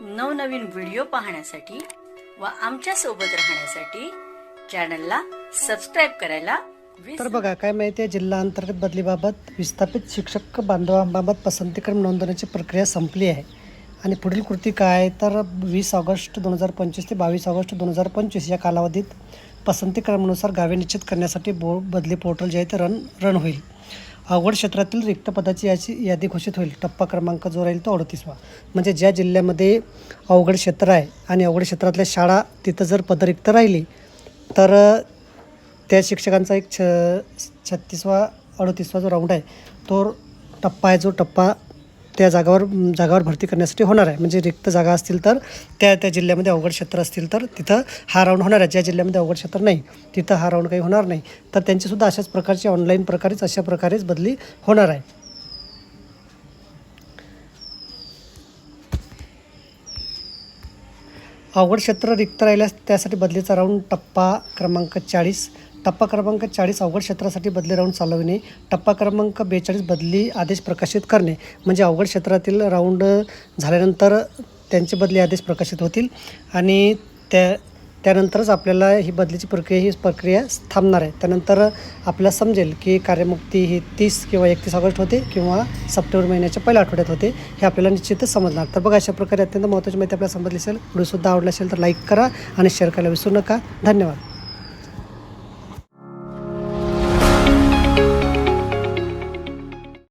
नवनवीन व्हिडिओ पाहण्यासाठी व आमच्यासोबत राहण्यासाठी चॅनलला सबस्क्राईब करायला तर बघा काय माहिती आहे जिल्हा अंतर्गत बदलीबाबत विस्थापित शिक्षक बांधवांबाबत पसंतीक्रम नोंदवण्याची प्रक्रिया संपली आहे. आणि पुढील कृती काय? तर वीस ऑगस्ट दोन हजार पंचवीस ते बावीस ऑगस्ट दोन हजार पंचवीस या कालावधीत पसंतीक्रमानुसार गावे निश्चित करण्यासाठी बो बदली पोर्टल जे आहे ते रन रन होईल. अवघड क्षेत्रातील रिक्त पदाची याची यादी घोषित होईल. टप्पा क्रमांक जो राहील तो अडतीसवा. म्हणजे ज्या जिल्ह्यामध्ये अवघड क्षेत्र आहे आणि अवघड क्षेत्रातल्या शाळा तिथं जर पदरिक्त राहिली तर त्या शिक्षकांचा एक छ छत्तीसवा अडतीसवा जो राऊंड आहे तो टप्पा आहे जो टप्पा त्या जागावर जागावर भरती करण्यासाठी होणार आहे. म्हणजे रिक्त जागा असतील तर त्या त्या जिल्ह्यामध्ये अवघड क्षेत्र असतील तर तिथं हा राऊंड होणार आहे. ज्या जिल्ह्यामध्ये अवघड क्षेत्र नाही तिथं हा राऊंड काही होणार नाही. तर त्यांचीसुद्धा अशाच प्रकारची ऑनलाईन प्रकारेच अशा प्रकारेच बदली होणार आहे. अवघड क्षेत्र रिक्त राहिल्यास त्यासाठी बदलीचा राऊंड टप्पा क्रमांक चाळीस. टप्पा क्रमांक चाळीस अवघड क्षेत्रासाठी बदली राऊंड चालवणे. टप्पा क्रमांक बेचाळीस बदली आदेश प्रकाशित करणे. म्हणजे अवघड क्षेत्रातील राऊंड झाल्यानंतर त्यांचे बदली आदेश प्रकाशित होतील आणि त्या त्यानंतरच आपल्याला ही बदलीची प्रक्रिया ही प्रक्रिया थांबणार आहे. त्यानंतर आपल्याला समजेल की कार्यमुक्ती ही तीस किंवा एकतीस ऑगस्ट होते किंवा सप्टेंबर महिन्याच्या पहिल्या आठवड्यात होते हे आपल्याला निश्चितच समजणार. तर बघा अशा प्रकारे अत्यंत महत्त्वाची माहिती आपल्याला समजली असेल व्हिडिओसुद्धा आवडला असेल तर लाईक करा आणि शेअर करायला विसरू नका. धन्यवाद.